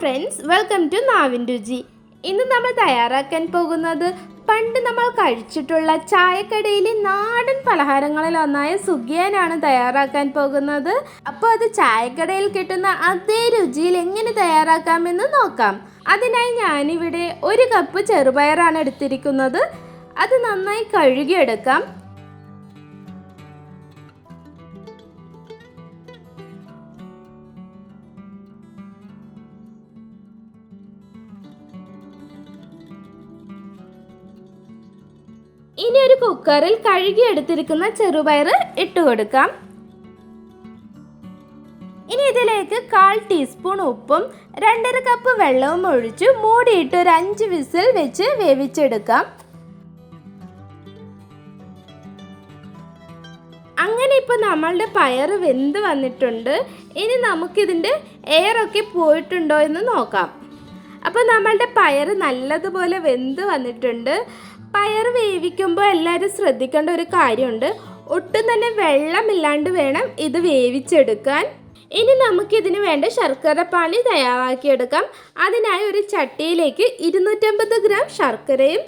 Friends welcome to നാവിൻ രുചി ഇന്ന് നമ്മൾ തയ്യാറാക്കാൻ പോകുന്നത് പണ്ട് നമ്മൾ കഴിച്ചിട്ടുള്ള ചായക്കടയിലെ നാടൻ പലഹാരങ്ങളിൽ ഒന്നായ സുഖിയാനാണ് തയ്യാറാക്കാൻ പോകുന്നത്. അപ്പോൾ അത് ചായക്കടയിൽ കിട്ടുന്ന അതേ രുചിയിൽ എങ്ങനെ തയ്യാറാക്കാമെന്ന് നോക്കാം. അതിനായി ഞാനിവിടെ ഒരു കപ്പ് ചെറുപയറാണ് എടുത്തിരിക്കുന്നത്. അത് നന്നായി കഴുകിയെടുക്കാം. ഇനി ഒരു കുക്കറിൽ കഴുകി കഴുകിയെടുത്തിരിക്കുന്ന ചെറുപയർ ഇട്ട് കൊടുക്കാം. ഇനി ഇതിലേക്ക് കാൽ ടീസ്പൂൺ ഉപ്പും രണ്ടര കപ്പ് വെള്ളവും ഒഴിച്ച് മൂടിയിട്ട് ഒരു അഞ്ച് വിസിൽ വെച്ച് വേവിച്ചെടുക്കാം. അങ്ങനെ ഇപ്പോൾ നമ്മളുടെ പയർ വെന്ത് വന്നിട്ടുണ്ട്. ഇനി നമുക്കിതിന്റെ എയറൊക്കെ പോയിട്ടുണ്ടോ എന്ന് നോക്കാം. അപ്പോൾ നമ്മളുടെ പയർ നല്ലതുപോലെ വെന്ത് വന്നിട്ടുണ്ട്. പയർ വേവിക്കുമ്പോൾ എല്ലാവരും ശ്രദ്ധിക്കേണ്ട ഒരു കാര്യമുണ്ട്. ഒട്ടും തന്നെ വെള്ളമില്ലാണ്ട് വേണം ഇത് വേവിച്ചെടുക്കാൻ. ഇനി നമുക്കിതിന് വേണ്ട ശർക്കര പാനി തയ്യാറാക്കിയെടുക്കാം. അതിനായി ഒരു ചട്ടിയിലേക്ക് ഇരുന്നൂറ്റമ്പത് ഗ്രാം ശർക്കരയും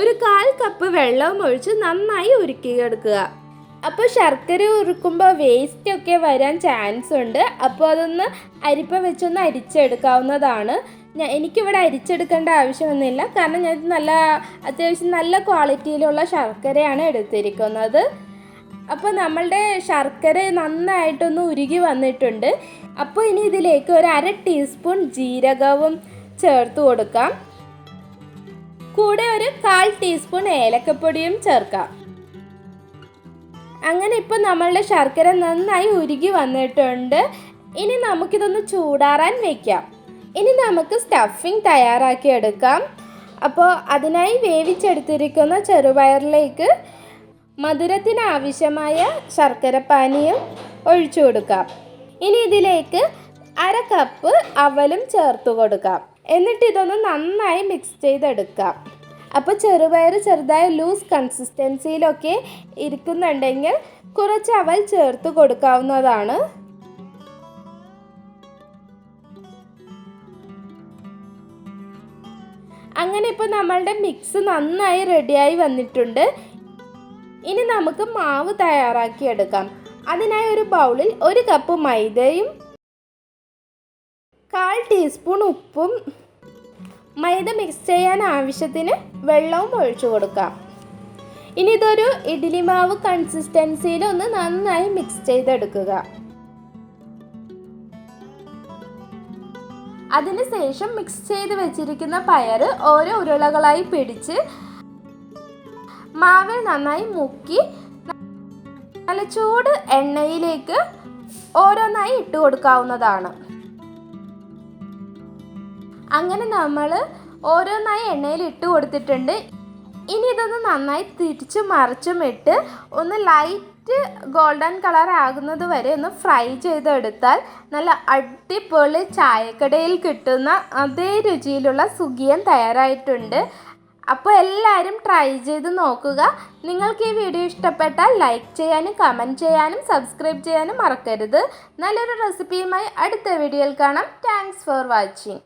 ഒരു കാൽ കപ്പ് വെള്ളവും ഒഴിച്ച് നന്നായി ഉരുക്കിയെടുക്കുക. അപ്പോൾ ശർക്കര ഉരുക്കുമ്പോൾ വേസ്റ്റ് ഒക്കെ വരാൻ ചാൻസ് ഉണ്ട്. അപ്പോൾ അതൊന്ന് അരിപ്പ വെച്ചൊന്ന് അരിച്ചെടുക്കാവുന്നതാണ്. ഞാൻ എനിക്കിവിടെ അരിച്ചെടുക്കേണ്ട ആവശ്യമൊന്നുമില്ല. കാരണം ഞാൻ നല്ല അത്യാവശ്യം നല്ല ക്വാളിറ്റിയിലുള്ള ശർക്കരയാണ് എടുത്തിരിക്കുന്നത്. അപ്പോൾ നമ്മളുടെ ശർക്കര നന്നായിട്ടൊന്ന് ഉരുകി വന്നിട്ടുണ്ട്. അപ്പോൾ ഇനി ഇതിലേക്ക് ഒരു അര ടീസ്പൂൺ ജീരകവും ചേർത്ത് കൊടുക്കാം. കൂടെ ഒരു കാൽ ടീസ്പൂൺ ഏലക്കപ്പൊടിയും ചേർക്കാം. അങ്ങനെ ഇപ്പോൾ നമ്മളുടെ ശർക്കര നന്നായി ഉരുകി വന്നിട്ടുണ്ട്. ഇനി നമുക്കിതൊന്ന് ചൂടാറാൻ വയ്ക്കാം ഇനി നമുക്ക് സ്റ്റഫിങ് തയ്യാറാക്കി എടുക്കാം. അപ്പോൾ അതിനായി വേവിച്ചെടുത്തിരിക്കുന്ന ചെറുപയറിലേക്ക് മധുരത്തിന് ആവശ്യമായ ശർക്കരപ്പാനിയും ഒഴിച്ചു കൊടുക്കാം. ഇനി ഇതിലേക്ക് അര കപ്പ് അവലും ചേർത്ത് കൊടുക്കാം. എന്നിട്ട് ഇതൊന്ന് നന്നായി മിക്സ് ചെയ്തെടുക്കാം. അപ്പോൾ ചെറുപയർ ചെറുതായി ലൂസ് കൺസിസ്റ്റൻസിയിലൊക്കെ ഇരിക്കുന്നുണ്ടെങ്കിൽ കുറച്ച് അവൽ ചേർത്ത് കൊടുക്കാവുന്നതാണ്. അങ്ങനെ ഇപ്പോൾ നമ്മളുടെ മിക്സ് നന്നായി റെഡിയായി വന്നിട്ടുണ്ട്. ഇനി നമുക്ക് മാവ് തയ്യാറാക്കിയെടുക്കാം അതിനായി ഒരു ബൗളിൽ ഒരു കപ്പ് മൈദയും കാൽ ടീസ്പൂൺ ഉപ്പും മൈദ മിക്സ് ചെയ്യാൻ ആവശ്യത്തിന് വെള്ളവും ഒഴിച്ചു കൊടുക്കാം. ഇനി ഇതൊരു ഇഡ്ഡലി മാവ് കൺസിസ്റ്റൻസിയിൽ ഒന്ന് നന്നായി മിക്സ് ചെയ്തെടുക്കുക. അതിനുശേഷം മിക്സ് ചെയ്ത് വെച്ചിരിക്കുന്ന പയർ ഓരോ ഉരുളകളായി പിടിച്ച് മാവിൽ നന്നായി മുക്കി നല്ല ചൂട് എണ്ണയിലേക്ക് ഓരോന്നായി ഇട്ട് കൊടുക്കാവുന്നതാണ്. അങ്ങനെ നമ്മൾ ഓരോന്നായി എണ്ണയിൽ ഇട്ട് കൊടുത്തിട്ടുണ്ട്. ഇനി ഇതൊന്ന് നന്നായി തിരിച്ചും മറിച്ചും ഇട്ട് ഒന്ന് ലൈറ്റ് ഗോൾഡൻ കളർ ആകുന്നത് വരെ ഒന്ന് ഫ്രൈ ചെയ്തെടുത്താൽ നല്ല അടിപൊളി ചായക്കടയിൽ കിട്ടുന്ന അതേ രുചിയിലുള്ള സുഖിയൻ തയ്യാറായിട്ടുണ്ട്. അപ്പോൾ എല്ലാവരും ട്രൈ ചെയ്ത് നോക്കുക. നിങ്ങൾക്ക് ഈ വീഡിയോ ഇഷ്ടപ്പെട്ടാൽ ലൈക്ക് ചെയ്യാനും കമന്റ് ചെയ്യാനും സബ്സ്ക്രൈബ് ചെയ്യാനും മറക്കരുത്. നല്ലൊരു റെസിപ്പിയുമായി അടുത്ത വീഡിയോയിൽ കാണാം. Thanks for watching